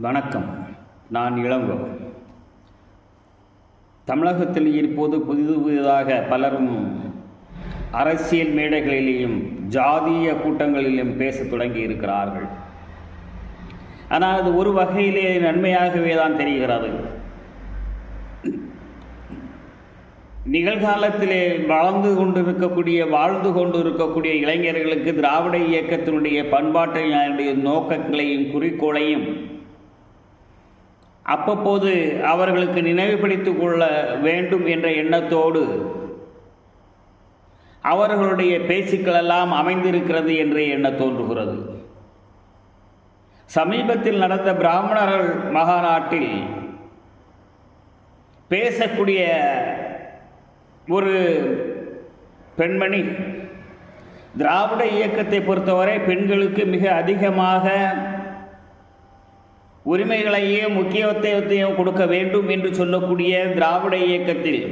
வணக்கம். நான் இளங்கோ. தமிழகத்தில் இப்போது புதிது புதிதாக பலரும் அரசியல் மேடைகளிலேயும் ஜாதிய கூட்டங்களிலும் பேசத் தொடங்கி இருக்கிறார்கள் ஆனால் அது ஒரு வகையிலே நன்மையாகவே தான் தெரிகிறது. நிகழ்காலத்திலே வளர்ந்து கொண்டிருக்கக்கூடிய வாழ்ந்து கொண்டிருக்கக்கூடிய இளைஞர்களுக்கு திராவிட இயக்கத்தினுடைய பண்பாட்டினுடைய நோக்கங்களையும் குறிக்கோளையும் அப்பப்போது அவர்களுக்கு நினைவுபடுத்திக் கொள்ள வேண்டும் என்ற எண்ணத்தோடு அவர்களுடைய பேச்சுக்களெல்லாம் அமைந்திருக்கிறது என்று எண்ண தோன்றுகிறது. சமீபத்தில் நடந்த பிராமணர்கள் மகாநாட்டில் பேசக்கூடிய ஒரு பெண்மணி திராவிட இயக்கத்தை பொறுத்தவரை பெண்களுக்கு மிக அதிகமாக உரிமைகளையும் முக்கியத்துவத்தையும் கொடுக்க வேண்டும் என்று சொல்லக்கூடிய திராவிட இயக்கத்தில்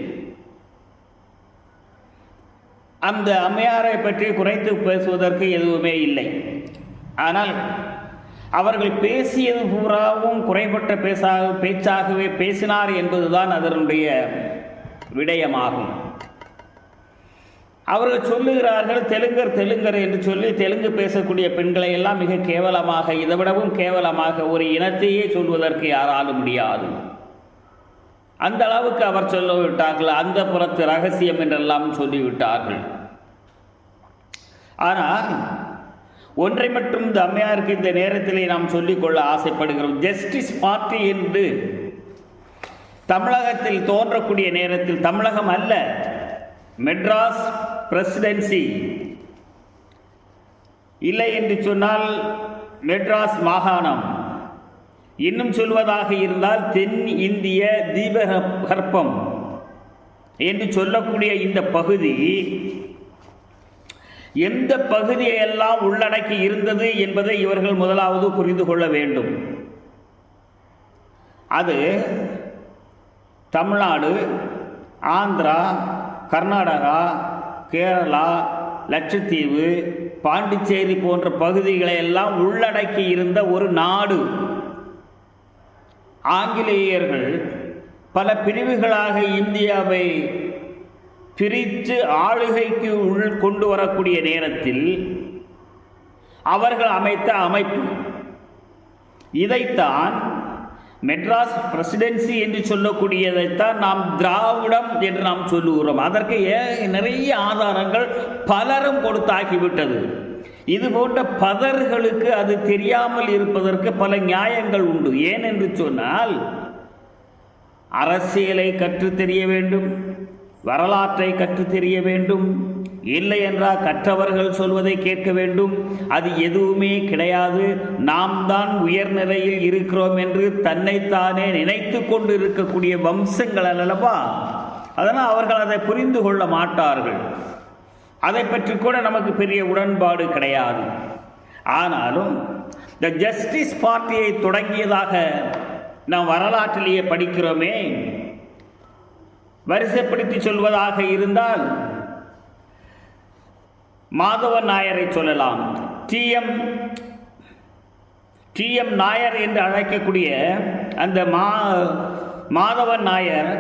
அந்த அம்மையாரை பற்றி குறைத்து பேசுவதற்கு எதுவுமே இல்லை. ஆனால் அவர்கள் பேசியது பூராவும் குறைபட்ட பேசாக பேச்சாகவே பேசினார் என்பதுதான் அதனுடைய விடயமாகும். அவர்கள் சொல்லுகிறார்கள் தெலுங்கர் தெலுங்கர் என்று சொல்லி தெலுங்கு பேசக்கூடிய பெண்களை எல்லாம் மிக கேவலமாக இதைவிடவும் கேவலமாக ஒரு இனத்தையே சொல்வதற்கு யாராலும் முடியாது. அந்த அளவுக்கு அவர் சொல்லிவிட்டார்கள் அந்த புறத்து ரகசியம் என்றெல்லாம் சொல்லிவிட்டார்கள். ஆனால் ஒன்றை மட்டும் இந்த அம்மையாருக்கு இந்த நேரத்திலே நாம் சொல்லிக்கொள்ள ஆசைப்படுகிறோம். ஜஸ்டிஸ் பார்ட்டி என்று தமிழகத்தில் தோன்றக்கூடிய நேரத்தில் தமிழகம் அல்ல மெட்ராஸ் பிரசிடென்சி இல்லை என்று சொன்னால் மெட்ராஸ் மாகாணம். இன்னும் சொல்வதாக இருந்தால் தென் இந்திய தீபகற்பம் என்று சொல்லக்கூடிய இந்த பகுதி எந்த பகுதியை எல்லாம் உள்ளடக்கி இருந்தது என்பதை இவர்கள் முதலாவது புரிந்து கொள்ள வேண்டும். அது தமிழ்நாடு ஆந்திரா கர்நாடகா கேரளா லட்சத்தீவு பாண்டிச்சேரி போன்ற பகுதிகளை எல்லாம் உள்ளடக்கி இருந்த ஒரு நாடு. ஆங்கிலேயர்கள் பல பிரிவுகளாக இந்தியாவை பிரித்து ஆளுகைக்கு உள் கொண்டு வரக்கூடிய நேரத்தில் அவர்கள் அமைத்த அமைப்பு. இதைத்தான் மெட்ராஸ் பிரசிடென்சி என்று சொல்லக்கூடியதைத்தான் நாம் திராவிடம் என்று நாம் சொல்லுகிறோம். அதற்கு ஏ நிறைய ஆதாரங்கள் பலரும் கொடுத்தாகிவிட்டது. இது போன்ற பதர்களுக்கு அது தெரியாமல் இருப்பதற்கு பல நியாயங்கள் உண்டு. ஏன் என்று சொன்னால் அரசியலை கற்றுத் தெரிய வேண்டும். வரலாற்றை கற்றுத் தெரிய வேண்டும். இல்லை என்றால் கற்றவர்கள் சொல்வதை கேட்க வேண்டும். அது எதுவுமே கிடையாது. நாம் தான் உயர்நிலையில் இருக்கிறோம் என்று தன்னைத்தானே நினைத்து கொண்டு இருக்கக்கூடிய வம்சங்கள் அல்லவா? அதனால் அவர்கள் அதை புரிந்து கொள்ள மாட்டார்கள். அதை பற்றி கூட நமக்கு பெரிய உடன்பாடு கிடையாது. ஆனாலும் இந்த ஜஸ்டிஸ் பார்ட்டியை தொடங்கியதாக நாம் வரலாற்றிலேயே படிக்கிறோமே. வரிசைப்படுத்தி சொல்வதாக இருந்தால் மாதவன் நாயரை சொல்லலாம். டிஎம் டிஎம் நாயர் என்று அழைக்கக்கூடிய அந்த மா மாதவன் நாயர்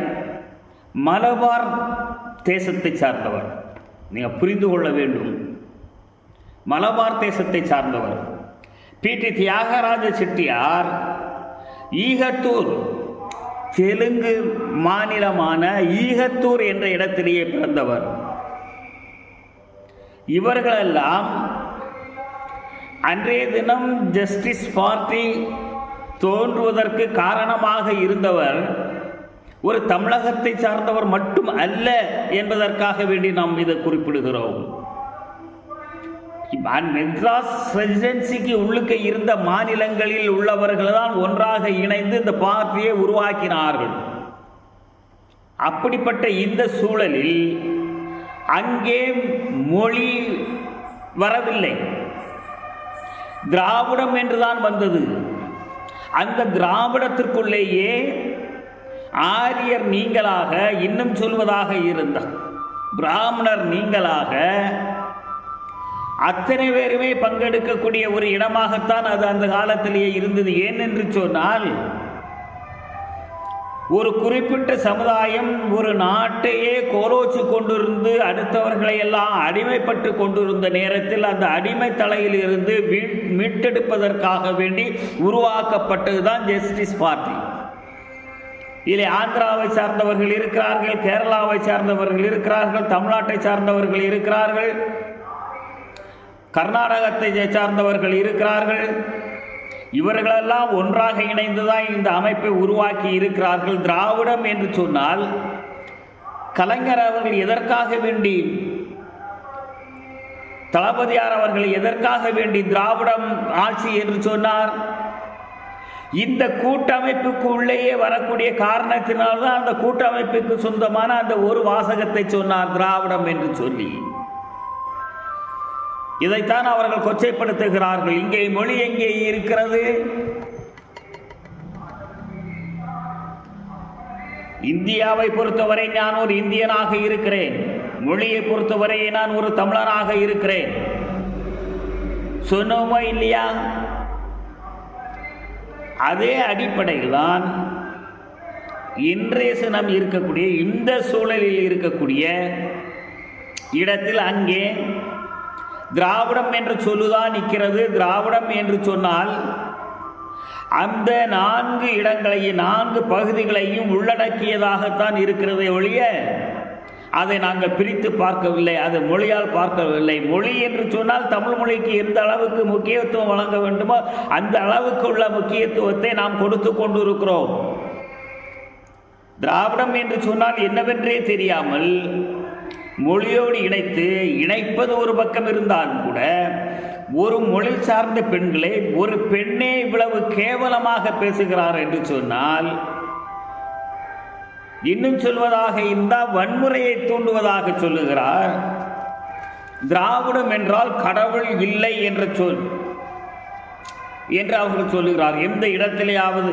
மலபார் தேசத்தை சார்ந்தவர். நீங்கள் புரிந்து கொள்ள வேண்டும். மலபார் தேசத்தை சார்ந்தவர். பி டி தியாகராஜ செட்டியார் ஈகத்தூர் தெலுங்கு மாநிலமான ஈகத்தூர் என்ற இடத்திலேயே பிறந்தவர். இவர்களெல்லாம் அன்றைய தினம் ஜஸ்டிஸ் பார்ட்டி தோன்றுவதற்கு காரணமாக இருந்தவர் ஒரு தமிழகத்தை சார்ந்தவர் மட்டும் அல்ல என்பதற்காக வேண்டி நாம் இதை குறிப்பிடுகிறோம். மெட்ராஸ் ரெசிடென்சிக்கு உள்ளுக்க இருந்த மாநிலங்களில் உள்ளவர்கள் தான் ஒன்றாக இணைந்து இந்த பார்ட்டியை உருவாக்கினார்கள். அப்படிப்பட்ட இந்த சூழலில் அங்கே மொழி வரவில்லை. திராவிடம் என்றுதான் வந்தது. அந்த திராவிடத்திற்குள்ளேயே ஆரியர் நீங்களாக இன்னும் சொல்வதாக இருந்தார் பிராமணர் நீங்களாக அத்தனை பேருமே பங்கெடுக்கக்கூடிய ஒரு இடமாகத்தான் அது அந்த காலத்திலேயே இருந்தது. ஏனென்று சொன்னால் ஒரு குறிப்பிட்ட சமுதாயம் ஒரு நாட்டையே கோலோச்சு கொண்டிருந்து அடுத்தவர்களை எல்லாம் அடிமைப்பட்டு கொண்டிருந்த நேரத்தில் அந்த அடிமை தலையில் இருந்து மீட்டெடுப்பதற்காக வேண்டி உருவாக்கப்பட்டதுதான் ஜஸ்டிஸ் பார்ட்டி இதில் ஆந்திராவை சார்ந்தவர்கள் இருக்கிறார்கள் கேரளாவை சார்ந்தவர்கள் இருக்கிறார்கள் தமிழ்நாட்டை சார்ந்தவர்கள் இருக்கிறார்கள். கர்நாடகத்தை சார்ந்தவர்கள் இருக்கிறார்கள். இவர்களெல்லாம் ஒன்றாக இணைந்துதான் இந்த அமைப்பை உருவாக்கி இருக்கிறார்கள். திராவிடம் என்று சொன்னால் கலைஞர் அவர்கள் எதற்காக வேண்டி தளபதியார் அவர்கள் எதற்காக வேண்டி திராவிடம் ஆட்சி என்று சொன்னார்? இந்த கூட்டமைப்புக்கு உள்ளேயே வரக்கூடிய காரணத்தினால்தான் அந்த கூட்டமைப்புக்கு சொந்தமான அந்த ஒரு வாசகத்தை சொன்னார் திராவிடம் என்று சொல்லி. இதைத்தான் அவர்கள் கொச்சைப்படுத்துகிறார்கள். இங்கே மொழி எங்கே இருக்கிறது? இந்தியாவை பொறுத்தவரை நான் ஒரு இந்தியனாக இருக்கிறேன். மொழியை பொறுத்தவரை நான் ஒரு தமிழனாக இருக்கிறேன். சொன்னோமா இல்லையா? அதே அடிப்படையில் தான் இன்றைய தினம் இருக்கக்கூடிய இந்த சூழலில் இருக்கக்கூடிய இடத்தில் அங்கே திராவிடம் என்று சொல்லுதான் நிற்கிறது. திராவிடம் என்று சொன்னால் அந்த நான்கு இடங்களையும் நான்கு பகுதிகளையும் உள்ளடக்கியதாகத்தான் இருக்கிறதே ஒழிய அதை நாங்கள் பிரித்து பார்க்கவில்லை. அதை மொழியால் பார்க்கவில்லை. மொழி என்று சொன்னால் தமிழ் மொழிக்கு எந்த அளவுக்கு முக்கியத்துவம் வழங்க வேண்டுமோ அந்த அளவுக்கு உள்ள முக்கியத்துவத்தை நாம் கொடுத்து கொண்டு இருக்கிறோம் திராவிடம் என்று சொன்னால் என்னவென்றே தெரியாமல் மொழியோடு இணைத்து இணைப்பது ஒரு பக்கம் இருந்தாலும் கூட ஒரு மொழி சார்ந்த பெண்களை ஒரு பெண்ணே இவ்வளவு கேவலமாக பேசுகிறார் என்று சொன்னால் இன்னும் சொல்வதாக இருந்தால் வன்முறையை தூண்டுவதாக சொல்லுகிறார். திராவிடம் என்றால் கடவுள் இல்லை என்ற சொல் என்று அவர்கள் சொல்லுகிறார். எந்த இடத்திலேயாவது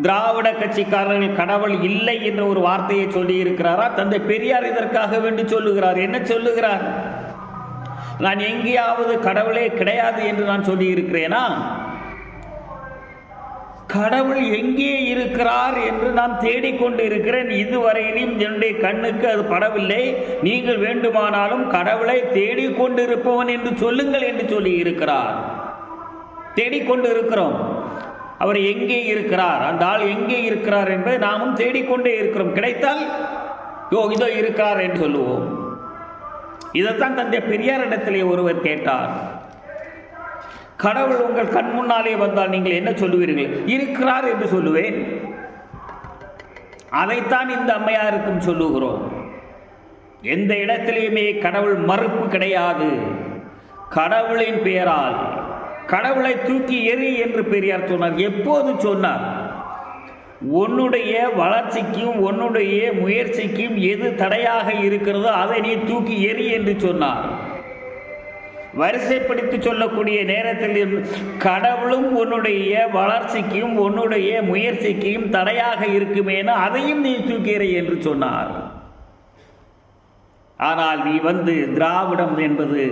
திராவிட கட்சிக்காரர்கள் கடவுள் இல்லை என்ற ஒரு வார்த்தையை சொல்லி இருக்கிறாரா தந்தை பெரியார் இதற்காக வேண்டி சொல்லுகிறார். என்ன சொல்லுகிறார்? நான் எங்கேயாவது கடவுளே கிடையாது என்று நான் சொல்லி இருக்கிறேனா கடவுள் எங்கே இருக்கிறார் என்று நான் தேடிக்கொண்டு இருக்கிறேன் இதுவரையிலும் என்னுடைய கண்ணுக்கு அது படவில்லை. நீங்கள் வேண்டுமானாலும் கடவுளை தேடிக்கொண்டு இருப்பவன் என்று சொல்லுங்கள் என்று சொல்லி இருக்கிறார் தேடிக்கொண்டு இருக்கிறோம் அவர் எங்கே இருக்கிறார்? அந்த ஆள் எங்கே இருக்கிறார் என்பதை நாமும் தேடிக்கொண்டே இருக்கிறோம். கிடைத்தால் யோ இதோ இருக்கிறார் என்று சொல்லுவோம். இதைத்தான் தந்தை பெரியாரிடத்திலே ஒருவர் கேட்டார். கடவுள் உங்கள் கண் முன்னாலே வந்தால் நீங்கள் என்ன சொல்லுவீர்கள்? இருக்கிறார் என்று சொல்லுவேன். அதைத்தான் இந்த அம்மையாருக்கும் சொல்லுகிறோம். எந்த இடத்திலையுமே கடவுள் மறுப்பு கிடையாது. கடவுளின் பெயரால் கடவுளை தூக்கி எறி என்று பெரியார் சொன்னார். எப்போது சொன்னார்? உன்னுடைய வளர்ச்சிக்கும் உன்னுடைய முயற்சிக்கும் எது தடையாக இருக்கிறதோ அதை நீ தூக்கி எறி என்று சொன்னார். வரிசைப்படுத்தி சொல்லக்கூடிய நேரத்தில் கடவுளும் உன்னுடைய வளர்ச்சிக்கும் உன்னுடைய முயற்சிக்கும் தடையாக இருக்குமேனா அதையும் நீ தூக்கி எறி என்று சொன்னார். ஆனால் நீ வந்து திராவிடம் என்பது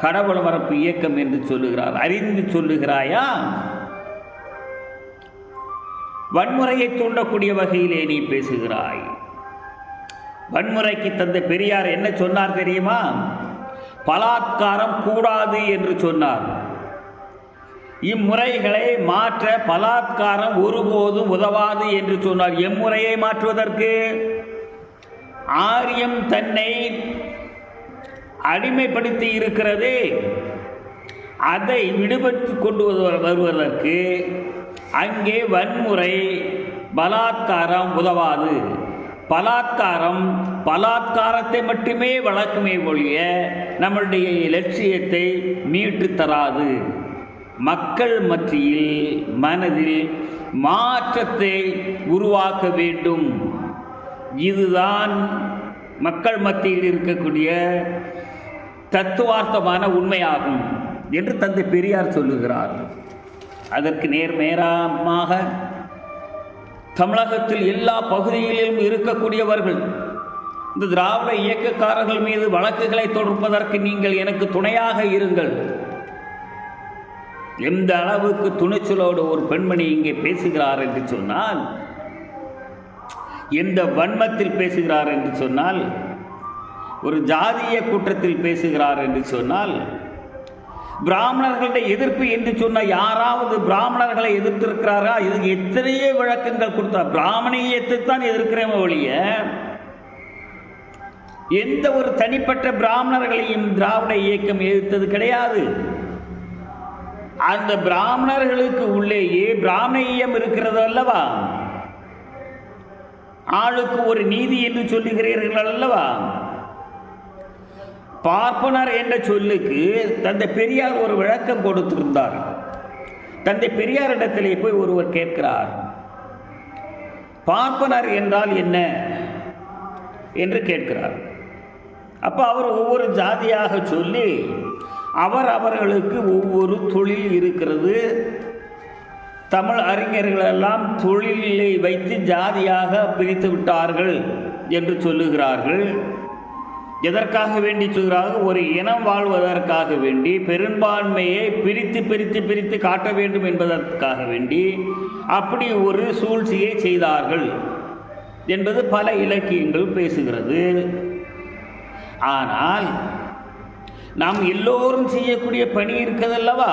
கடவுள் மரப்பு இயக்கம் என்று சொல்லுகிறார். அறிந்து சொல்லுகிறாயா? வன்முறையை தூண்டக்கூடிய வகையிலே நீ பேசுகிறாய். வன்முறைக்கு தந்த பெரியார் என்ன சொன்னார் தெரியுமா? பலாத்காரம் கூடாது என்று சொன்னார். இம்முறைகளை மாற்ற பலாத்காரம் ஒருபோதும் உதவாது என்று சொன்னார். எம்முறையை மாற்றுவதற்கு? ஆரியம் தன்னை அடிமைப்படுத்தி இருக்கிறதே. அதை விடுபட்டு கொண்டு வருவதற்கு அங்கே வன்முறை பலாத்காரம் உதவாது. பலாத்காரம் பலாத்காரத்தை மட்டுமே வளர்க்குமே ஒழிய நம்மளுடைய லட்சியத்தை மீட்டு தராது. மக்கள் மத்தியில் மனதில் மாற்றத்தை உருவாக்க வேண்டும். இதுதான் மக்கள் மத்தியில் இருக்கக்கூடிய தத்துவார்த்தமான உண்மையாகும் என்று தந்தை பெரியார் சொல்லுகிறார். அதற்கு நேர்மேராமாக தமிழகத்தில் எல்லா பகுதிகளிலும் இருக்கக்கூடியவர்கள் இந்த திராவிட இயக்கக்காரர்கள் மீது வழக்குகளை தொடுப்பதற்கு நீங்கள் எனக்கு துணையாக இருங்கள். எந்த அளவுக்கு துணிச்சலோடு ஒரு பெண்மணி இங்கே பேசுகிறார் என்று சொன்னால் எந்த வன்மத்தில் பேசுகிறார் என்று சொன்னால் ஒரு ஜாதிய கூட்டத்தில் பேசுகிறார் என்று சொன்னால் பிராமணர்களுடைய எதிர்ப்பு என்று சொன்ன யாராவது பிராமணர்களை எதிர்த்திருக்கிறாரா? இதுக்கு எத்தனையோ விளக்கங்கள் கொடுத்தா பிராமணியத்தை தான் எதிர்க்கிறேன் ஒழிய எந்த ஒரு தனிப்பட்ட பிராமணர்களையும் திராவிட இயக்கம் எதிர்த்தது கிடையாது. அந்த பிராமணர்களுக்கு உள்ளேயே பிராமணியம் இருக்கிறது அல்லவா? ஆளுக்கு ஒரு நீதி என்று சொல்லுகிறீர்கள் அல்லவா? பார்ப்பனர் என்ற சொல்லுக்கு தந்தை பெரியார் ஒரு விளக்கம் கொடுத்திருந்தார். தந்தை பெரியாரிடத்திலே போய் ஒருவர் கேட்கிறார். பார்ப்பனர் என்றால் என்ன? என்று கேட்கிறார். அப்போ அவர் ஒவ்வொரு ஜாதியாக சொல்லி அவர் அவர்களுக்கு ஒவ்வொரு தொழில் இருக்கிறது. தமிழ் அறிஞர்களெல்லாம் தொழிலை வைத்து ஜாதியாக பிரித்து விட்டார்கள் என்று சொல்லுகிறார்கள். எதற்காக வேண்டி சொல்கிறார்கள்? ஒரு இனம் வாழ்வதற்காக வேண்டி பெரும்பான்மையை பிரித்து பிரித்து பிரித்து காட்ட வேண்டும் என்பதற்காக வேண்டி அப்படி ஒரு சூழ்ச்சியை செய்தார்கள் என்பது பல இலக்கியங்கள் பேசுகிறது. ஆனால் நாம் எல்லோரும் செய்யக்கூடிய பணி இருக்கிறதல்லவா?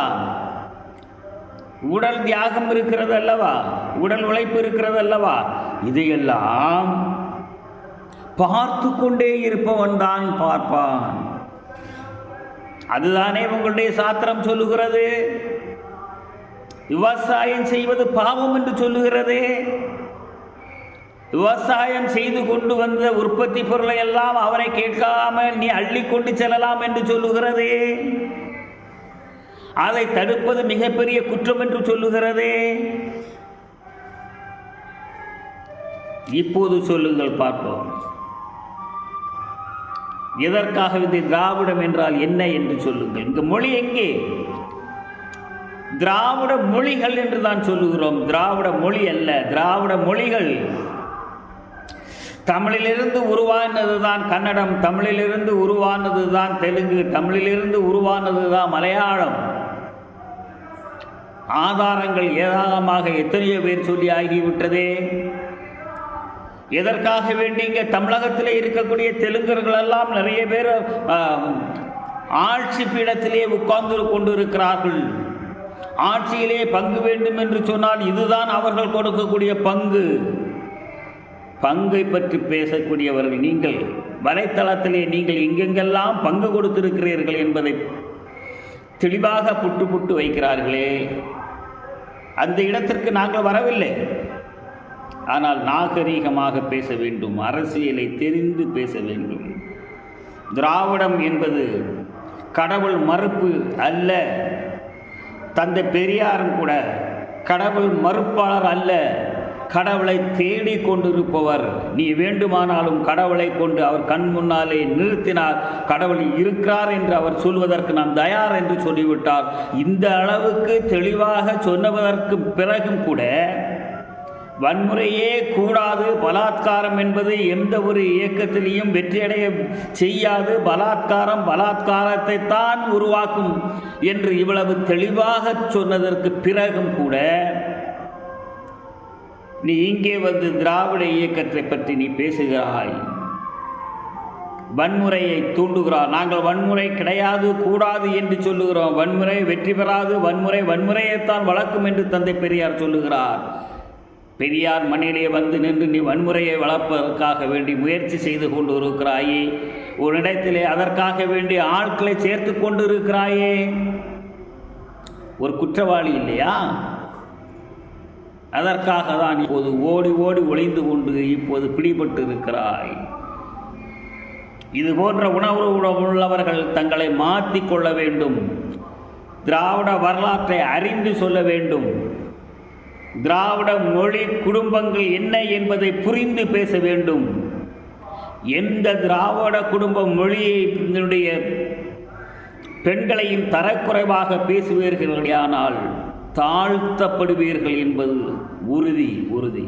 உடல் தியாகம் இருக்கிறது அல்லவா உடல் உழைப்பு இருக்கிறது அல்லவா இதையெல்லாம் பார்த்து கொண்டே இருப்பவன் தான் பார்ப்பான். அதுதானே உங்களுடைய சாத்திரம் சொல்லுகிறது. விவசாயம் செய்வது பாவம் என்று சொல்லுகிறது. விவசாயம் செய்து கொண்டு வந்த உற்பத்தி பொருளை எல்லாம் அவனை கேட்காமல் நீ அள்ளி கொண்டு செல்லலாம் என்று சொல்லுகிறது. அதை தடுப்பது மிகப்பெரிய குற்றம் என்று சொல்லுகிறது. இப்போது சொல்லுங்கள் பார்ப்போம். எதற்காக இது திராவிடம் என்றால் என்ன என்று சொல்லுங்கள். இங்கு மொழி எங்கே? திராவிட மொழிகள் என்று தான் சொல்லுகிறோம். திராவிட மொழி அல்ல திராவிட மொழிகள். தமிழிலிருந்து உருவானது தான் கன்னடம் தமிழிலிருந்து உருவானது தான் தெலுங்கு தமிழிலிருந்து உருவானது தான் மலையாளம். ஆதாரங்கள் ஏராளமாக எத்தனையோ பேர் சொல்லி ஆகிவிட்டதே. எதற்காக வேண்டி இங்கே தமிழகத்தில் இருக்கக்கூடிய தெலுங்கர்கள் எல்லாம் நிறைய பேர் ஆட்சி பீடத்திலே உட்கார்ந்து கொண்டு இருக்கிறார்கள் ஆட்சியிலே பங்கு வேண்டும் என்று சொன்னால் இதுதான் அவர்கள் கொடுக்கக்கூடிய பங்கு. பங்கை பற்றி பேசக்கூடியவர்கள் நீங்கள் வலைத்தளத்திலே நீங்கள் எங்கெங்கெல்லாம் பங்கு கொடுத்திருக்கிறீர்கள் என்பதை தெளிவாக புட்டு புட்டு வைக்கிறார்களே. அந்த இடத்திற்கு நாங்கள் வரவில்லை. ஆனால் நாகரீகமாக பேச வேண்டும் அரசியலை தெரிந்து பேச வேண்டும். திராவிடம் என்பது கடவுள் மறுப்பு அல்ல. தந்தை பெரியாரும் கூட கடவுள் மறுப்பாளர் அல்ல. கடவுளை தேடி கொண்டிருப்பவர். நீ வேண்டுமானாலும் கடவுளை கொண்டு அவர் கண் முன்னாலே நிறுத்தினார் கடவுள் இருக்கிறார் என்று அவர் சொல்வதற்கு நாம் தயார் என்று சொல்லிவிட்டார். இந்த அளவுக்கு தெளிவாக சொன்னதற்கு பிறகும் கூட வன்முறையே கூடாது பலாத்காரம் என்பது எந்த ஒரு இயக்கத்திலையும் வெற்றியடைய செய்யாது. பலாத்காரம் பலாத்காரத்தை தான் உருவாக்கும் என்று இவ்வளவு தெளிவாக சொன்னதற்கு பிறகும் கூட நீ இங்கே வந்து திராவிட இயக்கத்தை பற்றி நீ பேசுகிறாய். வன்முறையை தூண்டுகிறார் நாங்கள் வன்முறை கிடையாது கூடாது என்று சொல்லுகிறோம். வன்முறை வெற்றி பெறாது வன்முறை வன்முறையைத்தான் வளர்க்கும் என்று தந்தை பெரியார் சொல்லுகிறார். பெரியார் மண்ணிலே வந்து நின்று நீ வன்முறையை வளர்ப்பதற்காக வேண்டி முயற்சி செய்து கொண்டு இருக்கிறாயே ஒரு இடத்திலே அதற்காக வேண்டி ஆட்களை சேர்த்து கொண்டு இருக்கிறாயே ஒரு குற்றவாளி இல்லையா? அதற்காக தான் இப்போது ஓடி ஓடி ஒளிந்து கொண்டு இப்போது பிடிபட்டு இருக்கிறாய் இது போன்ற உணவு உள்ளவர்கள் தங்களை மாற்றிக்கொள்ள வேண்டும். திராவிட வரலாற்றை அறிந்து சொல்ல வேண்டும். திராவிட மொழி குடும்பங்கள் என்ன என்பதை புரிந்து பேச வேண்டும். எந்த திராவிட குடும்ப மொழியை பெண்களையும் தரக்குறைவாக பேசுவீர்களானால் தாழ்த்தப்படுவீர்கள் என்பது உறுதி உறுதி.